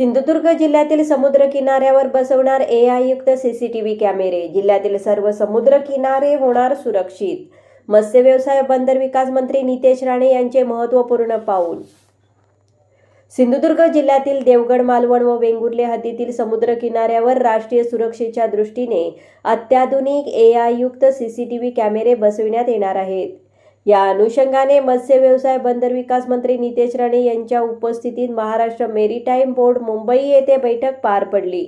सिंधुदुर्ग जिल्ह्यातील समुद्र किनाऱ्यावर बसवणार ए आयुक्त सीसीटीव्ही कॅमेरे. जिल्ह्यातील सर्व समुद्र किनारे होणार सुरक्षित. मत्स्य व्यवसाय बंदर विकास मंत्री नितेश राणे यांचे महत्त्वपूर्ण पाऊल. सिंधुदुर्ग जिल्ह्यातील देवगड मालवण व वेंगुर्ले हद्दीतील समुद्र किनाऱ्यावर राष्ट्रीय सुरक्षेच्या दृष्टीने अत्याधुनिक ए आयुक्त सीसीटीव्ही कॅमेरे बसविण्यात येणार आहेत. या अनुषंगाने मत्स्य व्यवसाय बंदर विकास मंत्री नितेश राणे यांच्या उपस्थितीत महाराष्ट्र मेरीटाईम बोर्ड मुंबई येथे बैठक पार पडली.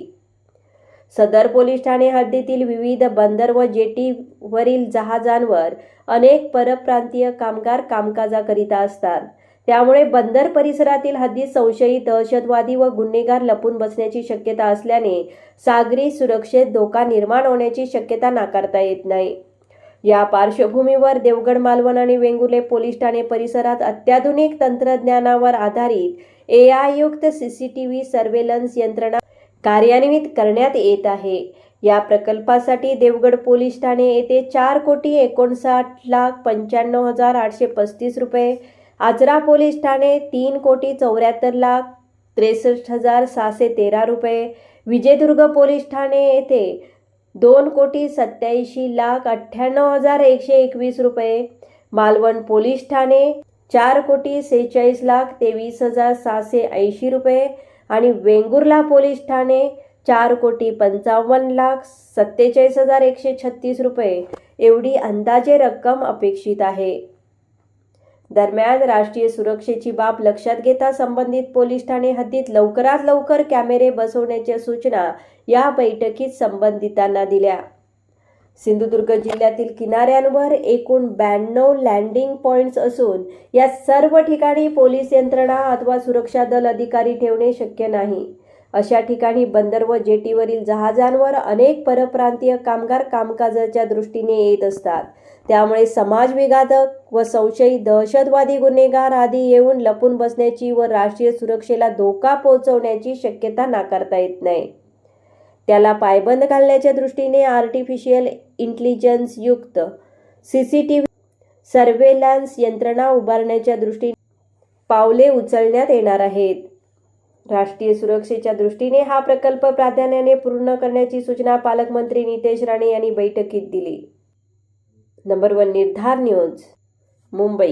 सदर पोलीस ठाणे हद्दीतील विविध बंदर व जेटीवरील जहाजांवर अनेक परप्रांतीय कामगार कामकाजाकरिता असतात. त्यामुळे बंदर परिसरातील हद्दीत संशयित दहशतवादी व गुन्हेगार लपून बसण्याची शक्यता असल्याने सागरी सुरक्षेत धोका निर्माण होण्याची शक्यता नाकारता येत नाही. या पार्श्वभूमीवर देवगड मालवण आणि वेंगुर्ले पोलीस ठाणे परिसरात अत्याधुनिक तंत्रज्ञानावर आधारित ए आयुक्त व्ही सर्वेलन्स यंत्रणा कार्यान्वित करण्यात येत आहे. या प्रकल्पासाठी देवगड पोलीस ठाणे येथे चार कोटी एकोणसाठ लाख पंच्याण्णव हजार आठशे पस्तीस रुपये आजरा पोलीस ठाणे तीन कोटी चौऱ्याहत्तर लाख त्रेसष्ट हजार सहाशे तेरा रुपये विजयदुर्ग पोलीस ठाणे येथे दोन कोटी सत्याऐंशी लाख अठ्ठ्याण्णव हजार एकशे एकवीस रुपये. मालवण पोलीस ठाणे चार कोटी सेहेचाळीस लाख तेवीस हजार सहाशे ऐंशी रुपये. आणि वेंगुर्ला पोलीस ठाणे चार कोटी पंचावन्न लाख सत्तेचाळीस हजार एकशे छत्तीस रुपये. एवढी अंदाजे रक्कम अपेक्षित आहे. दरम्यान राष्ट्रीय सुरक्षेची बाब लक्षात घेता संबंधित पोलीस ठाणे हद्दीत लवकरात लवकर कॅमेरे बसवण्याच्या सूचना या बैठकीत संबंधितांना दिल्या. सिंधुदुर्ग जिल्ह्यातील किनाऱ्यांवर एकूण ब्याण्णव लँडिंग पॉइंट्स असून या सर्व ठिकाणी पोलीस यंत्रणा अथवा सुरक्षा दल अधिकारी ठेवणे शक्य नाही. अशा ठिकाणी बंदर व जेटीवरील जहाजांवर अनेक परप्रांतीय कामगार कामकाजाच्या दृष्टीने येत असतात. त्यामुळे समाजविघातक व संशयी दहशतवादी गुन्हेगार आदी येऊन लपून बसण्याची व राष्ट्रीय सुरक्षेला धोका पोहोचवण्याची शक्यता नाकारता येत नाही. त्याला पायबंद घालण्याच्या दृष्टीने आर्टिफिशियल इंटेलिजन्स युक्त C C T V surveillance यंत्रणा उभारण्याच्या दृष्टीने पावले उचलण्यात येणार आहेत. राष्ट्रीय सुरक्षेच्या दृष्टीने हा प्रकल्प प्राधान्याने पूर्ण करण्याची सूचना पालकमंत्री नितेश राणे यांनी बैठकीत दिली. नंबर वन निर्धार न्यूज मुंबई.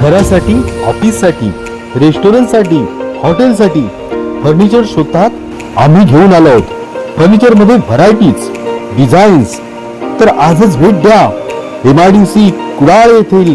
घरासाठी ऑफिससाठी रेस्टॉरंटसाठी हॉटेलसाठी फर्निचर शोधतात आम्ही घेऊन आलो आहोत. फर्निचरमध्ये व्हरायटीज डिझाईन्स तर आजच भेट द्या. एमआयडीसी कुडाळ येथील